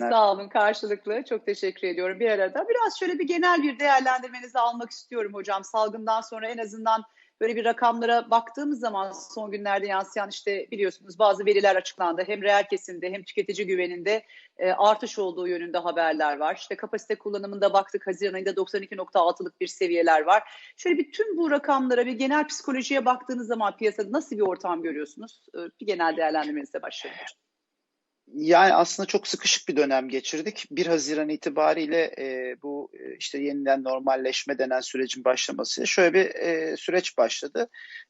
yayınlar. Sağ olun karşılıklı. Çok teşekkür ediyorum bir arada. Biraz şöyle bir genel bir değerlendirmenizi almak istiyorum hocam. Salgından sonra en azından böyle bir rakamlara baktığımız zaman son günlerde yansıyan işte biliyorsunuz bazı veriler açıklandı. Hem reel kesimde hem tüketici güveninde e, artış olduğu yönünde haberler var. İşte kapasite kullanımında baktık Haziran ayında 92.6'lık bir seviyeler var. Şöyle bir tüm bu rakamlara bir genel psikolojiye baktığınız zaman piyasada nasıl bir ortam görüyorsunuz? E, bir genel değerlendirmenize başlayalım. Yani aslında çok sıkışık bir dönem geçirdik. 1 Haziran itibariyle e, bu e, işte yeniden normalleşme denen sürecin başlaması şöyle bir e, süreç başladı.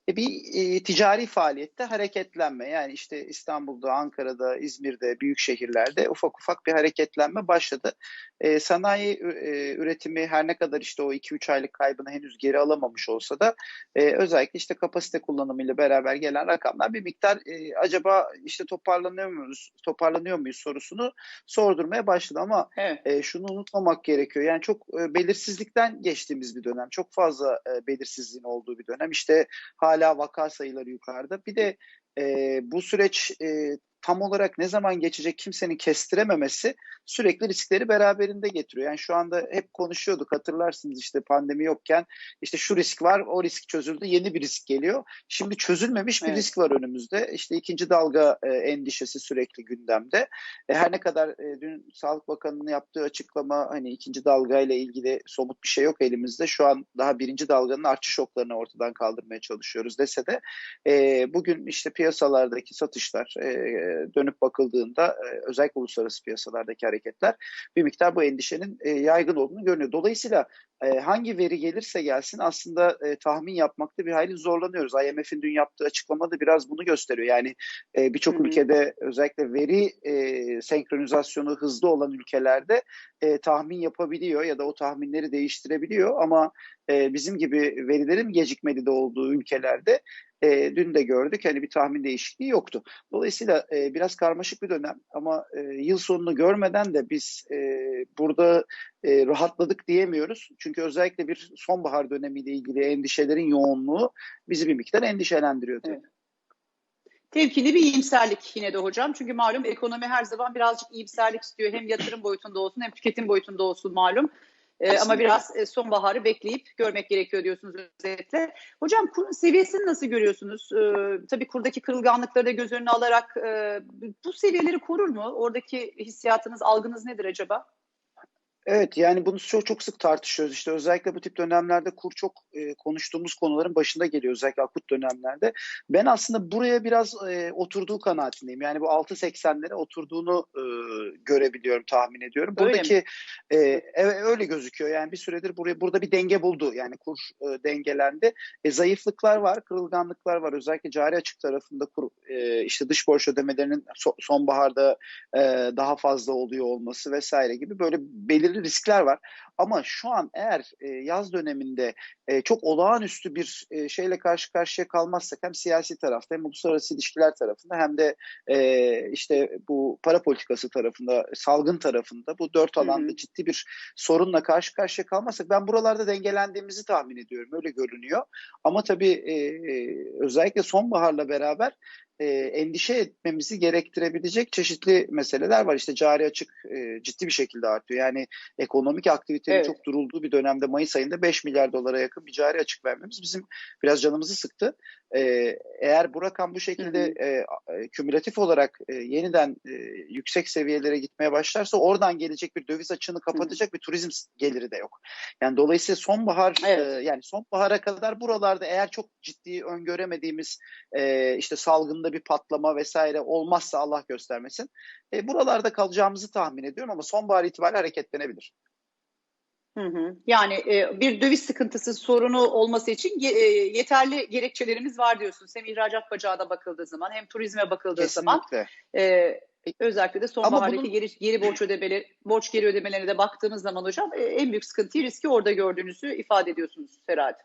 E, bir e, ticari faaliyette hareketlenme yani işte İstanbul'da, Ankara'da, İzmir'de, büyük şehirlerde ufak ufak bir hareketlenme başladı. E, sanayi e, üretimi her ne kadar işte o 2-3 aylık kaybını henüz geri alamamış olsa da e, özellikle işte kapasite kullanımıyla beraber gelen rakamlar bir miktar e, acaba işte toparlanıyor muyuz, toparlanıyor muyuz sorusunu sordurmaya başladı ama evet. e, şunu unutmamak gerekiyor. Yani çok e, belirsizlikten geçtiğimiz bir dönem. Çok fazla e, belirsizliğin olduğu bir dönem. İşte hala vaka sayıları yukarıda. Bir de e, bu süreç e, tam olarak ne zaman geçecek kimsenin kestirememesi sürekli riskleri beraberinde getiriyor. Yani şu anda hep konuşuyorduk hatırlarsınız işte pandemi yokken işte şu risk var o risk çözüldü yeni bir risk geliyor. Şimdi çözülmemiş bir evet. risk var önümüzde. İşte ikinci dalga e, endişesi sürekli gündemde. E, her ne kadar e, dün Sağlık Bakanı'nın yaptığı açıklama hani ikinci dalga ile ilgili somut bir şey yok elimizde. Şu an daha birinci dalganın artçı şoklarını ortadan kaldırmaya çalışıyoruz dese de e, bugün işte piyasalardaki satışlar e, dönüp bakıldığında e, özellikle uluslararası piyasalardaki hareketler bir miktar bu endişenin e, yaygın olduğunu görünüyor. Dolayısıyla e, hangi veri gelirse gelsin aslında tahmin yapmakta bir hayli zorlanıyoruz. IMF'in dün yaptığı açıklamada biraz bunu gösteriyor. Yani birçok ülkede özellikle veri senkronizasyonu hızlı olan ülkelerde tahmin yapabiliyor ya da o tahminleri değiştirebiliyor ama bizim gibi verilerin gecikmedi de olduğu ülkelerde e, dün de gördük hani bir tahmin değişikliği yoktu. Dolayısıyla e, biraz karmaşık bir dönem ama e, yıl sonunu görmeden de biz e, burada e, rahatladık diyemiyoruz. Çünkü özellikle bir sonbahar dönemiyle ilgili endişelerin yoğunluğu bizi bir miktar endişelendiriyor tabii. Evet. Temkinli bir iyimserlik yine de hocam. Çünkü malum ekonomi her zaman birazcık iyimserlik istiyor. Hem yatırım boyutunda olsun hem tüketim boyutunda olsun malum. E, ama biraz e, sonbaharı bekleyip görmek gerekiyor diyorsunuz özetle. Hocam kurun seviyesini nasıl görüyorsunuz? E, tabii kurdaki kırılganlıkları da göz önüne alarak e, bu seviyeleri korur mu? Oradaki hissiyatınız, algınız nedir acaba? Evet yani bunu çok çok sık tartışıyoruz işte özellikle bu tip dönemlerde kur çok e, konuştuğumuz konuların başında geliyor özellikle akut dönemlerde. Ben aslında buraya biraz e, oturduğu kanaatindeyim yani bu 6.80'lere oturduğunu e, görebiliyorum tahmin ediyorum. Buradaki e, evet, öyle gözüküyor yani bir süredir buraya burada bir denge buldu yani kur e, dengelendi. E, zayıflıklar var kırılganlıklar var özellikle cari açık tarafında kur e, işte dış borç ödemelerinin so, sonbaharda e, daha fazla oluyor olması vesaire gibi böyle belirli belirli riskler var. Ama şu an eğer e, yaz döneminde e, çok olağanüstü bir e, şeyle karşı karşıya kalmazsak hem siyasi tarafta hem uluslararası ilişkiler tarafında hem de e, işte bu para politikası tarafında, salgın tarafında bu dört alanda Hı-hı. ciddi bir sorunla karşı karşıya kalmazsak ben buralarda dengelendiğimizi tahmin ediyorum. Öyle görünüyor. Ama tabii e, özellikle sonbaharla beraber e, endişe etmemizi gerektirebilecek çeşitli meseleler var. İşte cari açık e, ciddi bir şekilde artıyor. Yani ekonomik aktivitenin evet. çok durulduğu bir dönemde Mayıs ayında 5 milyar dolara yakın bir cari açık vermemiz bizim biraz canımızı sıktı. E, eğer bu rakam bu şekilde e, e, kümülatif olarak e, yeniden e, yüksek seviyelere gitmeye başlarsa oradan gelecek bir döviz açığını kapatacak hı. bir turizm geliri de yok. Yani dolayısıyla sonbahar evet. e, yani sonbahara kadar buralarda eğer çok ciddi öngöremediğimiz e, işte salgında bir patlama vesaire olmazsa Allah göstermesin e, buralarda kalacağımızı tahmin ediyorum ama sonbahar itibariyle hareketlenebilir. Hı hı. Yani e, bir döviz sıkıntısı sorunu olması için e, yeterli gerekçelerimiz var diyorsunuz. Hem ihracat bacağı da bakıldığı zaman hem turizme bakıldığı Kesinlikle. zaman. E, özellikle de sonbahardaki bunun... geri, geri borç ödemeleri, borç geri ödemelerine de baktığımız zaman hocam e, en büyük sıkıntıyı riski orada gördüğünüzü ifade ediyorsunuz herhalde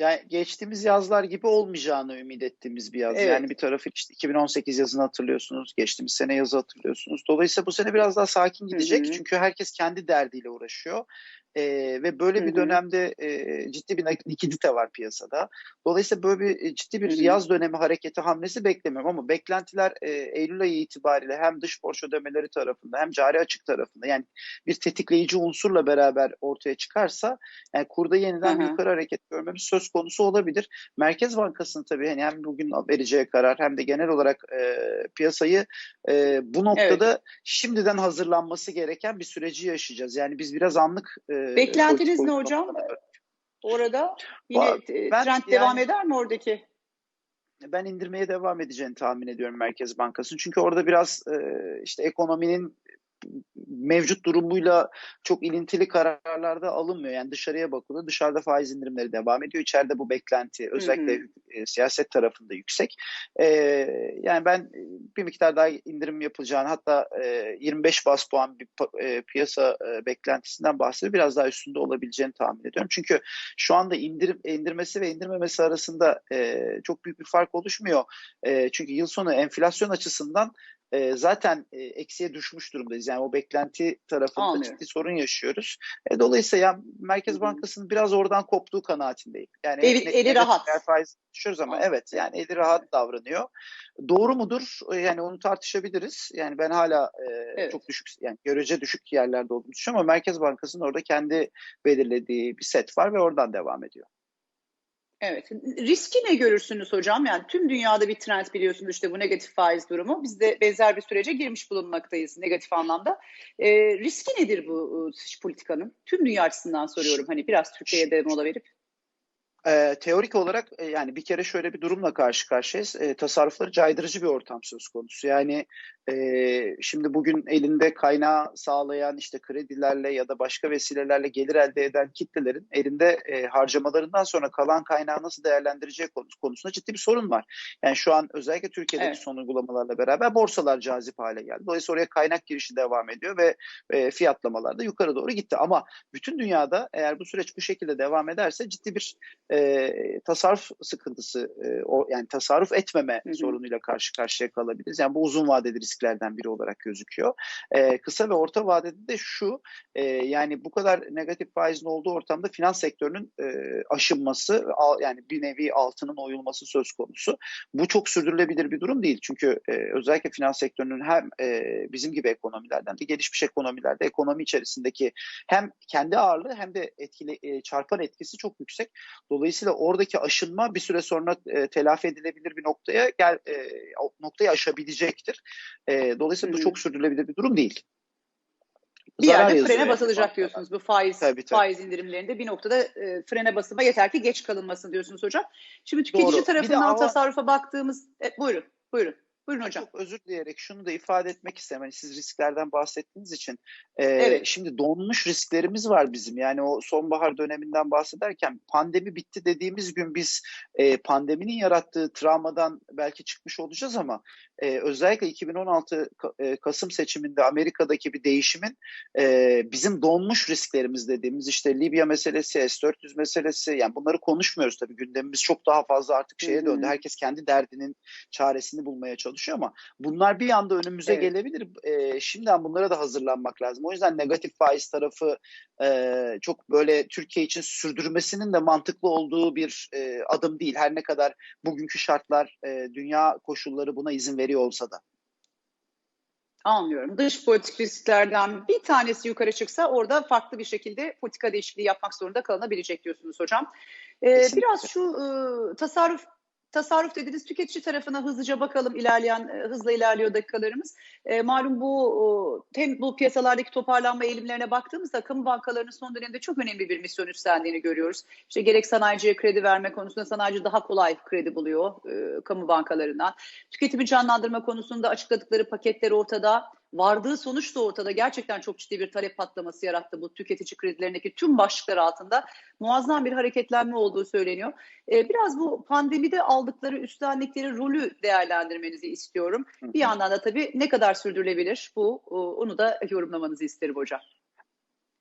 yani geçtiğimiz yazlar gibi olmayacağını ümit ettiğimiz bir yaz. Evet. Yani bir tarafı işte 2018 yazını hatırlıyorsunuz, geçtiğimiz sene yazı hatırlıyorsunuz. Dolayısıyla bu sene biraz daha sakin gidecek. Hı hı. Çünkü herkes kendi derdiyle uğraşıyor. E, ve böyle bir dönemde e, ciddi bir likidite var piyasada. Dolayısıyla böyle bir e, ciddi bir yaz dönemi hareketi hamlesi beklemiyorum ama beklentiler e, Eylül ayı itibariyle hem dış borç ödemeleri tarafında hem cari açık tarafında yani bir tetikleyici unsurla beraber ortaya çıkarsa yani kurda yeniden hı hı. yukarı hareket görmemiz söz konusu olabilir. Merkez Bankası'nın tabii hani hem bugün vereceği karar hem de genel olarak e, piyasayı e, bu noktada evet. şimdiden hazırlanması gereken bir süreci yaşayacağız. Yani biz biraz anlık e, Beklentiniz ne hocam? Orada yine ben, trend yani, devam eder mi oradaki? Ben indirmeye devam edeceğini tahmin ediyorum Merkez Bankası'nın. Çünkü orada biraz e, işte ekonominin mevcut durumuyla çok ilintili kararlarda alınmıyor. Yani dışarıya bakılıyor. Dışarıda faiz indirimleri devam ediyor. İçeride bu beklenti özellikle hı hı. E, siyaset tarafında yüksek. E, yani ben bir miktar daha indirim yapılacağını hatta e, 25 bas puan bir e, piyasa e, beklentisinden bahsediyor. Biraz daha üstünde olabileceğini tahmin ediyorum. Çünkü şu anda indirim indirmesi ve indirmemesi arasında e, çok büyük bir fark oluşmuyor. E, çünkü yıl sonu enflasyon açısından e, zaten e, eksiye düşmüş durumdayız. Yani o beklenti tarafında Anlıyorum. ciddi sorun yaşıyoruz. E, dolayısıyla ya, Merkez Bankası'nın biraz oradan koptuğu kanaatindeyim. Yani eli, ne, eli rahat. Faiz düşüyoruz ama Anladım. evet yani eli rahat davranıyor. Doğru mudur? E, yani onu tartışabiliriz. Yani ben hala e, evet. çok düşük yani görece düşük yerlerde olduğunu düşünüyorum ama Merkez Bankası'nın orada kendi belirlediği bir set var ve oradan devam ediyor. Evet. Riski ne görürsünüz hocam? Yani tüm dünyada bir trend biliyorsunuz işte bu negatif faiz durumu. Biz de benzer bir sürece girmiş bulunmaktayız negatif anlamda. E, riski nedir bu dış politikanın? Tüm dünya açısından soruyorum. Hani biraz Türkiye'ye de mola verip. E, teorik olarak e, yani bir kere şöyle bir durumla karşı karşıyayız. E, tasarrufları caydırıcı bir ortam söz konusu. Yani e, şimdi bugün elinde kaynağı sağlayan işte kredilerle ya da başka vesilelerle gelir elde eden kitlelerin elinde e, harcamalarından sonra kalan kaynağı nasıl değerlendireceği konusunda ciddi bir sorun var. Yani şu an özellikle Türkiye'deki evet. son uygulamalarla beraber borsalar cazip hale geldi. Dolayısıyla oraya kaynak girişi devam ediyor ve e, fiyatlamalar da yukarı doğru gitti. Ama bütün dünyada eğer bu süreç bu şekilde devam ederse ciddi bir e, tasarruf sıkıntısı, e, o, yani tasarruf etmeme hı hı. sorunuyla karşı karşıya kalabiliriz. Yani bu uzun vadeli risk risklerden biri olarak gözüküyor. E, kısa ve orta vadede de şu e, yani bu kadar negatif faizin olduğu ortamda finans sektörünün e, aşınması al, yani bir nevi altının oyulması söz konusu. Bu çok sürdürülebilir bir durum değil. Çünkü e, özellikle finans sektörünün hem e, bizim gibi ekonomilerden de gelişmiş ekonomilerde ekonomi içerisindeki hem kendi ağırlığı hem de etkili e, çarpan etkisi çok yüksek. Dolayısıyla oradaki aşınma bir süre sonra e, telafi edilebilir bir noktaya gel e, noktayı aşabilecektir. E, dolayısıyla bu çok sürdürülebilir bir durum değil. Bir Zarar yerde frene basılacak diyorsunuz bu faiz tabii, tabii. faiz indirimlerinde bir noktada e, frene basılma yeter ki geç kalınmasın diyorsunuz hocam. Şimdi tüketici Doğru. tarafından ama... tasarrufa baktığımız e, buyurun buyurun. Buyurun hocam. Çok özür dileyerek şunu da ifade etmek istemem. Hani siz risklerden bahsettiğiniz için. E, evet. Şimdi donmuş risklerimiz var bizim. Yani o sonbahar döneminden bahsederken pandemi bitti dediğimiz gün biz e, pandeminin yarattığı travmadan belki çıkmış olacağız ama e, özellikle 2016 e, Kasım seçiminde Amerika'daki bir değişimin e, bizim donmuş risklerimiz dediğimiz işte Libya meselesi, S-400 meselesi yani bunları konuşmuyoruz tabii gündemimiz çok daha fazla artık şeye döndü. Herkes kendi derdinin çaresini bulmaya çalışıyor ama bunlar bir anda önümüze evet. gelebilir. E, şimdiden bunlara da hazırlanmak lazım. O yüzden negatif faiz tarafı e, çok böyle Türkiye için sürdürmesinin de mantıklı olduğu bir e, adım değil. Her ne kadar bugünkü şartlar, e, dünya koşulları buna izin veriyor veriyor olsa da. Anlıyorum. Dış politik risklerden bir tanesi yukarı çıksa orada farklı bir şekilde politika değişikliği yapmak zorunda kalınabilecek diyorsunuz hocam. Ee, biraz şu e, tasarruf tasarruf dediniz tüketici tarafına hızlıca bakalım ilerleyen e, hızla ilerliyor dakikalarımız. E, malum bu hem bu piyasalardaki toparlanma eğilimlerine baktığımızda kamu bankalarının son dönemde çok önemli bir misyon üstlendiğini görüyoruz. İşte gerek sanayiciye kredi verme konusunda sanayici daha kolay kredi buluyor e, kamu bankalarından. Tüketimi canlandırma konusunda açıkladıkları paketler ortada vardığı sonuç da ortada gerçekten çok ciddi bir talep patlaması yarattı bu tüketici kredilerindeki tüm başlıklar altında muazzam bir hareketlenme olduğu söyleniyor. Ee, biraz bu pandemide aldıkları üstlendikleri rolü değerlendirmenizi istiyorum. Bir yandan da tabii ne kadar sürdürülebilir bu onu da yorumlamanızı isterim hocam.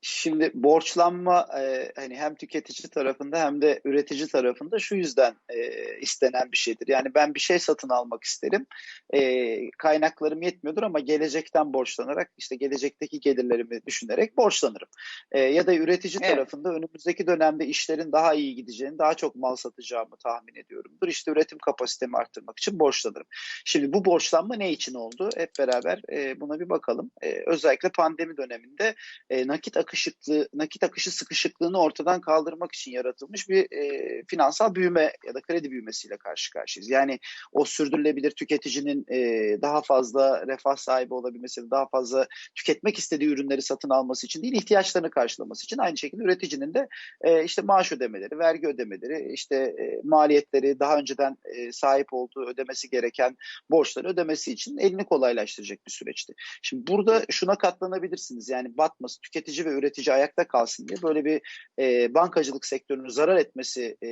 Şimdi borçlanma e, hani hem tüketici tarafında hem de üretici tarafında şu yüzden e, istenen bir şeydir. Yani ben bir şey satın almak isterim. E, kaynaklarım yetmiyordur ama gelecekten borçlanarak işte gelecekteki gelirlerimi düşünerek borçlanırım. E, ya da üretici evet. tarafında önümüzdeki dönemde işlerin daha iyi gideceğini, daha çok mal satacağımı tahmin ediyorumdur. İşte üretim kapasitemi arttırmak için borçlanırım. Şimdi bu borçlanma ne için oldu? Hep beraber e, buna bir bakalım. E, özellikle pandemi döneminde e, nakit akışıklığı, nakit akışı sıkışıklığını ortadan kaldırmak için yaratılmış bir e, finansal büyüme ya da kredi büyümesiyle karşı karşıyayız. Yani o sürdürülebilir tüketicinin e, daha fazla refah sahibi olabilmesi, daha fazla tüketmek istediği ürünleri satın alması için değil, ihtiyaçlarını karşılaması için aynı şekilde üreticinin de e, işte maaş ödemeleri, vergi ödemeleri, işte e, maliyetleri, daha önceden e, sahip olduğu ödemesi gereken borçları ödemesi için elini kolaylaştıracak bir süreçti. Şimdi burada şuna katlanabilirsiniz. Yani batması, tüketici ve üretici ayakta kalsın diye böyle bir e, bankacılık sektörünün zarar etmesi e,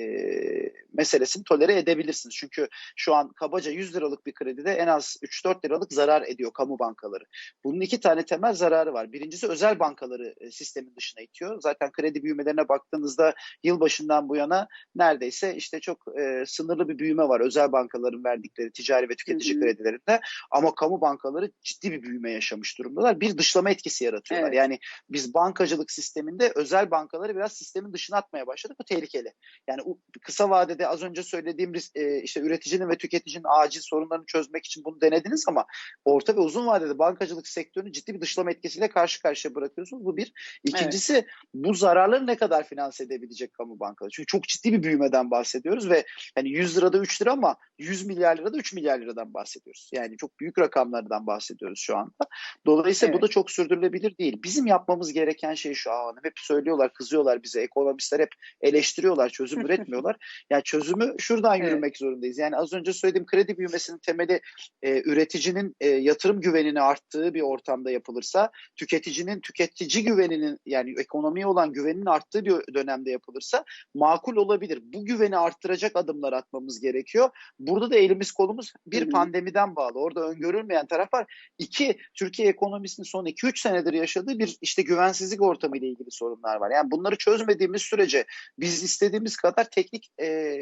meselesini tolere edebilirsiniz. Çünkü şu an kabaca 100 liralık bir kredide en az 3-4 liralık zarar ediyor kamu bankaları. Bunun iki tane temel zararı var. Birincisi özel bankaları e, sistemin dışına itiyor. Zaten kredi büyümelerine baktığınızda yılbaşından bu yana neredeyse işte çok e, sınırlı bir büyüme var. Özel bankaların verdikleri ticari ve tüketici hı hı. kredilerinde ama kamu bankaları ciddi bir büyüme yaşamış durumdalar. Bir dışlama etkisi yaratıyorlar. Evet. Yani biz bankacılık sisteminde özel bankaları biraz sistemin dışına atmaya başladık. Bu tehlikeli. Yani kısa vadede az önce söylediğim e, işte üreticinin ve tüketicinin acil sorunlarını çözmek için bunu denediniz ama orta ve uzun vadede bankacılık sektörünü ciddi bir dışlama etkisiyle karşı karşıya bırakıyorsunuz. Bu bir. İkincisi evet. bu zararları ne kadar finanse edebilecek kamu bankaları? Çünkü çok ciddi bir büyümeden bahsediyoruz ve hani 100 lirada 3 lira ama 100 milyar lirada 3 milyar liradan bahsediyoruz. Yani çok büyük rakamlardan bahsediyoruz şu anda. Dolayısıyla evet. bu da çok sürdürülebilir değil. Bizim yapmamız gereken şey şu an hep söylüyorlar, kızıyorlar bize. Ekonomistler hep eleştiriyorlar, çözüm üretmiyorlar. Yani çözümü şuradan evet. yürümek zorundayız. Yani az önce söylediğim kredi büyümesinin temeli e, üreticinin e, yatırım güvenini arttığı bir ortamda yapılırsa, tüketicinin tüketici güveninin yani ekonomiye olan güveninin arttığı bir dönemde yapılırsa makul olabilir. Bu güveni arttıracak adımlar atmamız gerekiyor. Burada da elimiz kolumuz bir Hı-hı. pandemiden bağlı. Orada öngörülmeyen taraf var. İki, Türkiye ekonomisinin son 2-3 senedir yaşadığı bir işte güvensizlik ortamı ile ilgili sorunlar var. Yani bunları çözmediğimiz sürece biz istediğimiz kadar teknik e,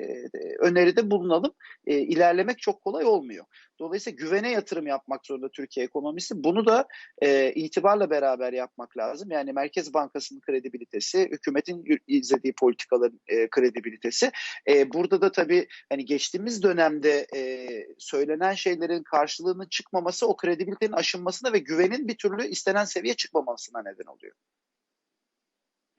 öneride bulunalım. E, ilerlemek çok kolay olmuyor. Dolayısıyla güvene yatırım yapmak zorunda Türkiye ekonomisi. Bunu da e, itibarla beraber yapmak lazım. Yani Merkez Bankası'nın kredibilitesi, hükümetin izlediği politikaların e, kredibilitesi. E, burada da tabii hani geçtiğimiz dönemde e, söylenen şeylerin karşılığının çıkmaması o kredibilitenin aşınmasına ve güvenin bir türlü istenen seviye çıkmamasına neden oluyor.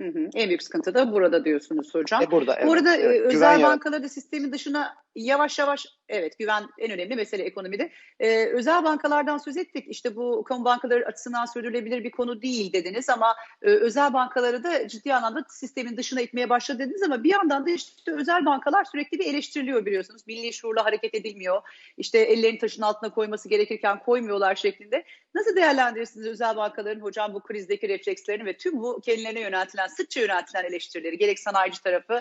Hı hı. En büyük sıkıntı da burada diyorsunuz hocam. E burada, evet, Bu arada evet. özel güven bankaları da sistemin dışına yavaş yavaş evet güven en önemli mesele ekonomide. Ee, özel bankalardan söz ettik. İşte bu kamu bankaları açısından sürdürülebilir bir konu değil dediniz ama e, özel bankaları da ciddi anlamda sistemin dışına itmeye başladı dediniz ama bir yandan da işte özel bankalar sürekli bir eleştiriliyor biliyorsunuz. Milli şuurla hareket edilmiyor. İşte ellerini taşın altına koyması gerekirken koymuyorlar şeklinde. Nasıl değerlendirirsiniz özel bankaların hocam bu krizdeki reflekslerini ve tüm bu kendilerine yöneltilen, sıkça yöneltilen eleştirileri gerek sanayici tarafı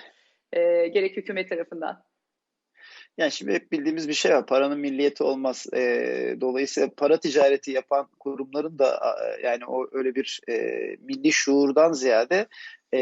e, gerek hükümet tarafından? Yani şimdi hep bildiğimiz bir şey var. Paranın milliyeti olmaz. E, dolayısıyla para ticareti yapan kurumların da yani o öyle bir e, milli şuurdan ziyade e,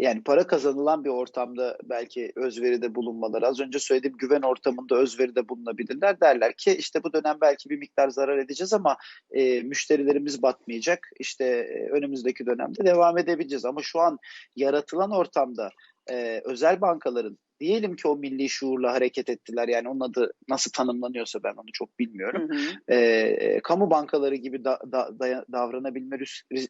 yani para kazanılan bir ortamda belki özveride bulunmaları. Az önce söylediğim güven ortamında özveride bulunabilirler. Derler ki işte bu dönem belki bir miktar zarar edeceğiz ama e, müşterilerimiz batmayacak. İşte e, önümüzdeki dönemde devam edebileceğiz. Ama şu an yaratılan ortamda e, özel bankaların diyelim ki o milli şuurla hareket ettiler. Yani onun adı nasıl tanımlanıyorsa ben onu çok bilmiyorum. Hı hı. E, kamu bankaları gibi da, da, da, davranabilme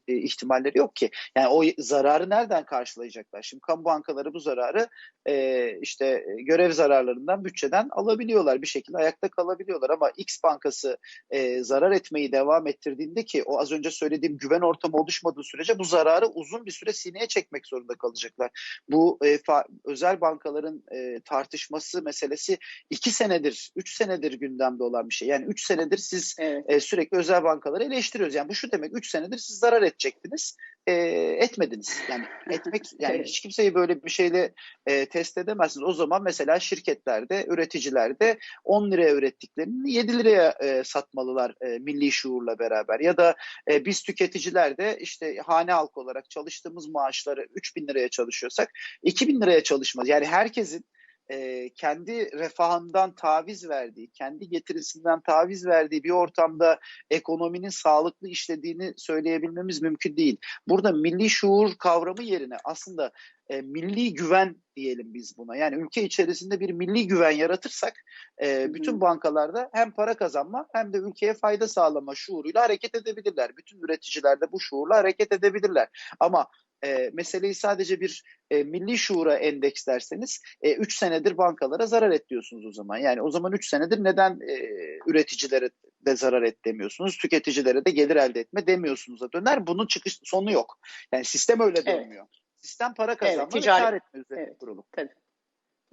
e, ihtimalleri yok ki. Yani o zararı nereden karşılayacaklar? Şimdi kamu bankaları bu zararı e, işte görev zararlarından bütçeden alabiliyorlar. Bir şekilde ayakta kalabiliyorlar ama X bankası e, zarar etmeyi devam ettirdiğinde ki o az önce söylediğim güven ortamı oluşmadığı sürece bu zararı uzun bir süre sineye çekmek zorunda kalacaklar. Bu e, fa, özel bankaların e, tartışması meselesi iki senedir, üç senedir gündemde olan bir şey. Yani üç senedir siz evet. e, sürekli özel bankaları eleştiriyoruz. Yani bu şu demek, üç senedir siz zarar edecektiniz. E, etmediniz. Yani etmek yani hiç kimseyi böyle bir şeyle e, test edemezsiniz. O zaman mesela şirketlerde, üreticilerde 10 liraya ürettiklerini 7 liraya e, satmalılar e, milli şuurla beraber. Ya da e, biz tüketiciler de işte hane halkı olarak çalıştığımız maaşları 3 bin liraya çalışıyorsak 2 bin liraya çalışmaz. Yani herkesin e, kendi refahından taviz verdiği, kendi getirisinden taviz verdiği bir ortamda ekonominin sağlıklı işlediğini söyleyebilmemiz mümkün değil. Burada milli şuur kavramı yerine aslında e, milli güven diyelim biz buna. Yani ülke içerisinde bir milli güven yaratırsak e, bütün bankalarda hem para kazanma hem de ülkeye fayda sağlama şuuruyla hareket edebilirler. Bütün üreticiler de bu şuurla hareket edebilirler. Ama e, meseleyi sadece bir e, milli şuura endekslerseniz 3 e, senedir bankalara zarar et diyorsunuz o zaman. Yani o zaman 3 senedir neden e, üreticilere de zarar et demiyorsunuz, tüketicilere de gelir elde etme demiyorsunuz'a döner. Bunun çıkış sonu yok. Yani sistem öyle dönmüyor. Evet. Sistem para kazanma evet, ticari, ve kar etme üzerine evet, kurulu. Tabii.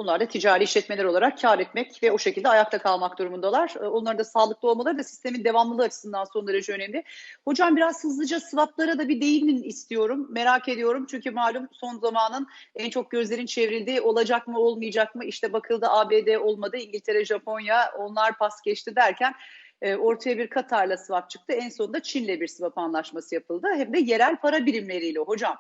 Bunlar da ticari işletmeler olarak kar etmek ve o şekilde ayakta kalmak durumundalar. Ee, onların da sağlıklı olmaları da sistemin devamlılığı açısından son derece önemli. Hocam biraz hızlıca swaplara da bir değinin istiyorum. Merak ediyorum çünkü malum son zamanın en çok gözlerin çevrildiği olacak mı olmayacak mı? İşte bakıldı ABD olmadı, İngiltere, Japonya onlar pas geçti derken e, ortaya bir Katar'la swap çıktı. En sonunda Çin'le bir swap anlaşması yapıldı. Hem de yerel para birimleriyle hocam.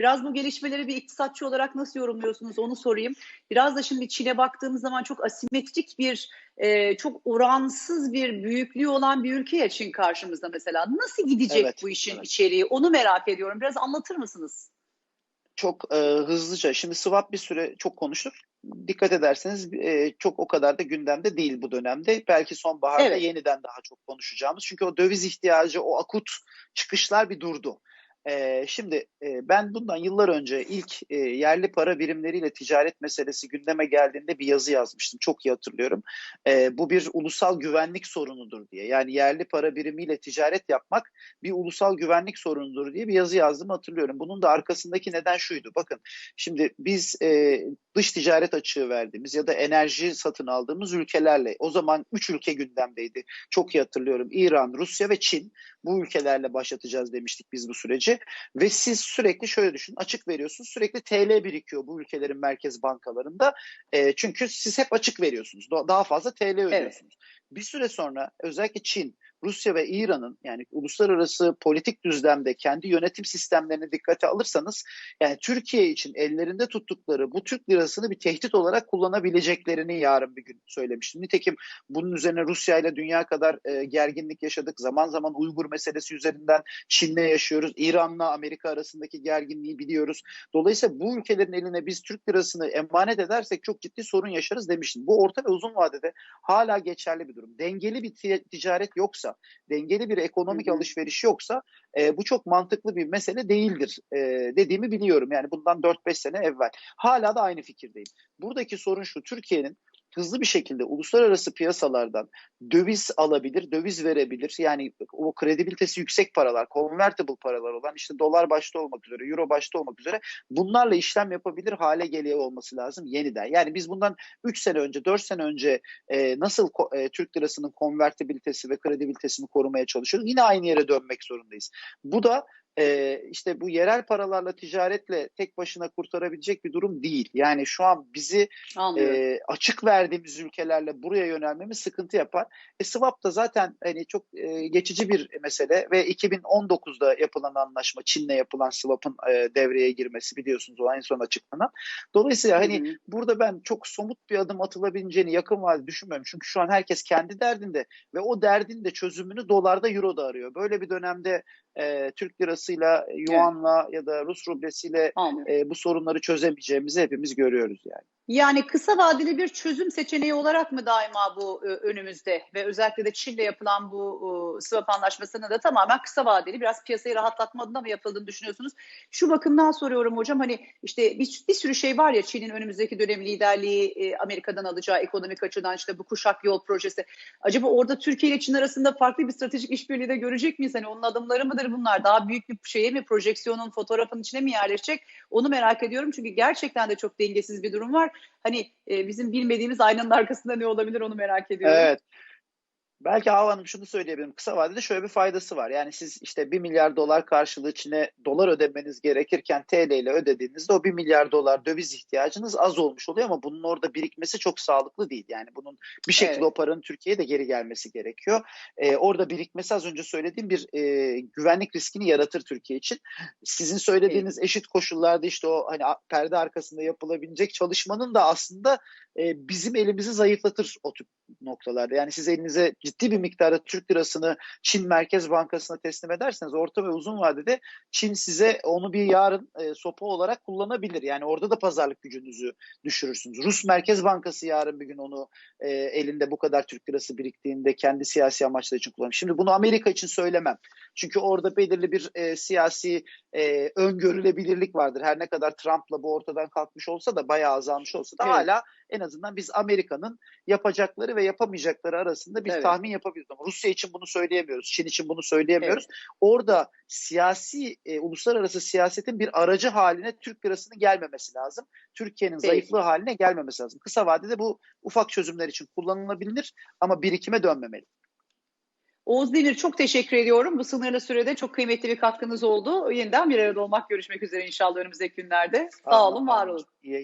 Biraz bu gelişmeleri bir iktisatçı olarak nasıl yorumluyorsunuz onu sorayım. Biraz da şimdi Çin'e baktığımız zaman çok asimetrik bir, e, çok oransız bir büyüklüğü olan bir ülke ya Çin karşımızda mesela. Nasıl gidecek evet, bu işin evet. içeriği onu merak ediyorum. Biraz anlatır mısınız? Çok e, hızlıca. Şimdi swap bir süre çok konuştuk. Dikkat ederseniz e, çok o kadar da gündemde değil bu dönemde. Belki sonbaharda evet. yeniden daha çok konuşacağımız. Çünkü o döviz ihtiyacı, o akut çıkışlar bir durdu. E, şimdi e, ben bundan yıllar önce ilk e, yerli para birimleriyle ticaret meselesi gündeme geldiğinde bir yazı yazmıştım. Çok iyi hatırlıyorum. E, bu bir ulusal güvenlik sorunudur diye. Yani yerli para birimiyle ticaret yapmak bir ulusal güvenlik sorunudur diye bir yazı yazdım hatırlıyorum. Bunun da arkasındaki neden şuydu. Bakın şimdi biz e, dış ticaret açığı verdiğimiz ya da enerji satın aldığımız ülkelerle o zaman üç ülke gündemdeydi. Çok iyi hatırlıyorum. İran, Rusya ve Çin. Bu ülkelerle başlatacağız demiştik biz bu süreci. Ve siz sürekli şöyle düşünün açık veriyorsunuz. Sürekli TL birikiyor bu ülkelerin merkez bankalarında. E, çünkü siz hep açık veriyorsunuz. Daha fazla TL ödüyorsunuz. Evet. Bir süre sonra özellikle Çin Rusya ve İran'ın yani uluslararası politik düzlemde kendi yönetim sistemlerini dikkate alırsanız yani Türkiye için ellerinde tuttukları bu Türk lirasını bir tehdit olarak kullanabileceklerini yarın bir gün söylemiştim. Nitekim bunun üzerine Rusya ile dünya kadar e, gerginlik yaşadık. Zaman zaman Uygur meselesi üzerinden Çin'le yaşıyoruz. İran'la Amerika arasındaki gerginliği biliyoruz. Dolayısıyla bu ülkelerin eline biz Türk lirasını emanet edersek çok ciddi sorun yaşarız demiştim. Bu orta ve uzun vadede hala geçerli bir durum. Dengeli bir ticaret yoksa yoksa, dengeli bir ekonomik hı hı. alışveriş yoksa e, bu çok mantıklı bir mesele değildir e, dediğimi biliyorum. Yani bundan 4-5 sene evvel. Hala da aynı fikirdeyim. Buradaki sorun şu, Türkiye'nin hızlı bir şekilde uluslararası piyasalardan döviz alabilir, döviz verebilir. Yani o kredibilitesi yüksek paralar, convertible paralar olan işte dolar başta olmak üzere, euro başta olmak üzere bunlarla işlem yapabilir hale geliyor olması lazım yeniden. Yani biz bundan 3 sene önce, 4 sene önce e, nasıl e, Türk lirasının konvertibilitesi ve kredibilitesini korumaya çalışıyoruz? Yine aynı yere dönmek zorundayız. Bu da e, işte bu yerel paralarla ticaretle tek başına kurtarabilecek bir durum değil. Yani şu an bizi e, açık verdiğimiz ülkelerle buraya yönelmemiz sıkıntı yapar. E, swap da zaten hani çok e, geçici bir mesele ve 2019'da yapılan anlaşma Çin'le yapılan swap'ın e, devreye girmesi biliyorsunuz o en son açıklanan. Dolayısıyla hani Hı-hı. burada ben çok somut bir adım atılabileceğini yakın vadede düşünmüyorum. Çünkü şu an herkes kendi derdinde ve o derdin de çözümünü dolarda, euroda arıyor. Böyle bir dönemde e, Türk lirasıyla, yuanla evet. ya da Rus rublesiyle e, bu sorunları çözemeyeceğimizi hepimiz görüyoruz yani. Yani kısa vadeli bir çözüm seçeneği olarak mı daima bu e, önümüzde ve özellikle de Çin'le yapılan bu e, swap anlaşmasının da tamamen kısa vadeli biraz piyasayı rahatlatma adına mı yapıldığını düşünüyorsunuz? Şu bakımdan soruyorum hocam hani işte bir, bir sürü şey var ya Çin'in önümüzdeki dönem liderliği e, Amerika'dan alacağı ekonomik açıdan işte bu kuşak yol projesi. Acaba orada Türkiye ile Çin arasında farklı bir stratejik işbirliği de görecek miyiz? Hani onun adımları mıdır bunlar? Daha büyük bir şeye mi projeksiyonun fotoğrafın içine mi yerleşecek? Onu merak ediyorum çünkü gerçekten de çok dengesiz bir durum var. Hani e, bizim bilmediğimiz aynanın arkasında ne olabilir onu merak ediyorum. Evet. Belki Hava Hanım şunu söyleyebilirim. Kısa vadede şöyle bir faydası var. Yani siz işte 1 milyar dolar karşılığı Çin'e dolar ödemeniz gerekirken TL ile ödediğinizde o 1 milyar dolar döviz ihtiyacınız az olmuş oluyor ama bunun orada birikmesi çok sağlıklı değil. Yani bunun bir şekilde evet. o paranın Türkiye'ye de geri gelmesi gerekiyor. Ee, orada birikmesi az önce söylediğim bir e, güvenlik riskini yaratır Türkiye için. Sizin söylediğiniz evet. eşit koşullarda işte o hani perde arkasında yapılabilecek çalışmanın da aslında e, bizim elimizi zayıflatır o tip noktalarda. Yani siz elinize ciddi bir miktarda Türk lirasını Çin Merkez Bankası'na teslim ederseniz orta ve uzun vadede Çin size onu bir yarın e, sopa olarak kullanabilir. Yani orada da pazarlık gücünüzü düşürürsünüz. Rus Merkez Bankası yarın bir gün onu e, elinde bu kadar Türk lirası biriktiğinde kendi siyasi amaçları için kullanır. Şimdi bunu Amerika için söylemem. Çünkü orada belirli bir e, siyasi e, öngörülebilirlik vardır. Her ne kadar Trump'la bu ortadan kalkmış olsa da bayağı azalmış olsa da evet. hala en azından biz Amerika'nın yapacakları ve yapamayacakları arasında bir evet. tahmin yapabiliriz. Ama Rusya için bunu söyleyemiyoruz. Çin için bunu söyleyemiyoruz. Evet. Orada siyasi, e, uluslararası siyasetin bir aracı haline Türk lirasının gelmemesi lazım. Türkiye'nin zayıflığı haline gelmemesi lazım. Kısa vadede bu ufak çözümler için kullanılabilir ama birikime dönmemeli. Oğuz Demir çok teşekkür ediyorum. Bu sınırlı sürede çok kıymetli bir katkınız oldu. Yeniden bir arada olmak, görüşmek üzere inşallah önümüzdeki günlerde. Sağ olun, var olun. İyi